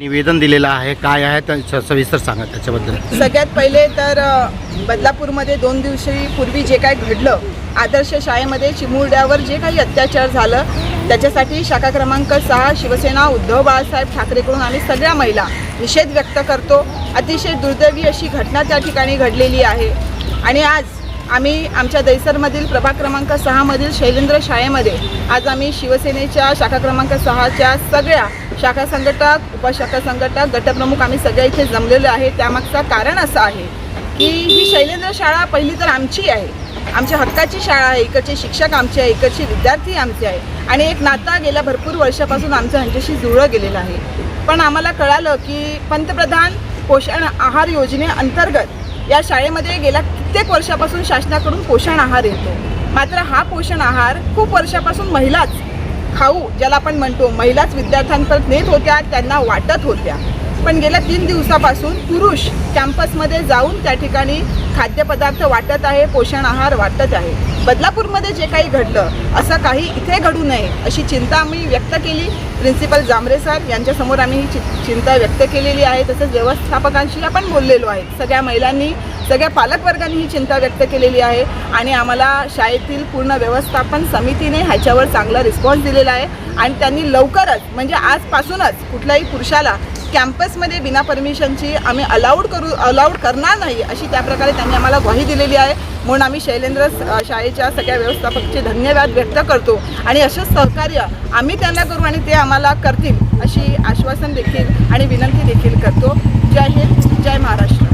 निवेदन दिलेलं आहे काय आहे त्या सविस्तर सांगा त्याच्याबद्दल. सगळ्यात पहिले तर अ, बदलापूरमध्ये दोन दिवशी पूर्वी जे काय घडलं आदर्श शाळेमध्ये चिमुरड्यावर जे काही अत्याचार झालं त्याच्यासाठी शाखा क्रमांक सहा शिवसेना उद्धव बाळासाहेब ठाकरेकडून आम्ही सगळ्या महिला निषेध व्यक्त करतो. अतिशय दुर्दैवी अशी घटना त्या ठिकाणी घडलेली आहे. आणि आज आम्ही आमच्या दैसरमधील प्रभाग क्रमांक सहामधील शैलेंद्र शाळेमध्ये आज आम्ही शिवसेनेच्या शाखा क्रमांक सहाच्या सगळ्या शाखा संघटक उपशाखा संघटक गटप्रमुख आम्ही सगळ्या इथे जमलेलो आहे. त्यामागचं कारण असं आहे की ही शैलेंद्र शाळा पहिली तर आमची आहे. आमच्या हक्काची शाळा आहे इकडचे शिक्षक आमचे आहे इकडचे विद्यार्थी आमचे आहे आणि एक नाता गेल्या भरपूर वर्षापासून आमचं ह्यांच्याशी जुळलं गेलेलं आहे. पण आम्हाला कळालं की पंतप्रधान पोषण आहार योजनेअंतर्गत या शाळेमध्ये गेल्या कित्येक वर्षापासून शासनाकडून पोषण आहार येतो. मात्र हा पोषण आहार खूप वर्षापासून महिलाच खाऊ ज्याला आपण म्हणतो महिलाच विद्यार्थ्यांकडे नेत होत्या त्यांना वाटत होत्या. पण गेल्या तीन दिवसापासून पुरुष कॅम्पसमध्ये जाऊन त्या ठिकाणी खाद्यपदार्थ वाटत आहे पोषण आहार वाटत आहे. बदलापूरमध्ये जे काही घडलं असं काही इथे घडू नये अशी चिंता आम्ही व्यक्त केली. प्रिन्सिपल जांभरे सर यांच्यासमोर आम्ही ही चि- चिंता व्यक्त केलेली आहे. तसंच व्यवस्थापकांशी आपण बोललेलो आहे. सगळ्या महिलांनी सगळ्या पालकवर्गांनी ही चिंता व्यक्त केलेली आहे आणि आम्हाला शाळेतील पूर्ण व्यवस्थापन समितीने ह्याच्यावर चांगला रिस्पॉन्स दिलेला आहे. आणि त्यांनी लवकरच म्हणजे आजपासूनच कुठल्याही पुरुषाला कॅम्पसमध्ये बिना परमिशनची आम्ही अलाउड करू अलाउड करणार नाही अशी त्या प्रकारे त्यांनी आम्हाला ग्वाही दिलेली आहे. म्हणून आम्ही शैलेंद्र शाळेच्या सगळ्या व्यवस्थापकचे धन्यवाद व्यक्त करतो आणि असंच सहकार्य आम्ही त्यांना करू आणि ते आम्हाला करतील अशी आश्वासन देखील आणि विनंती देखील करतो. जय हिंद जय महाराष्ट्र.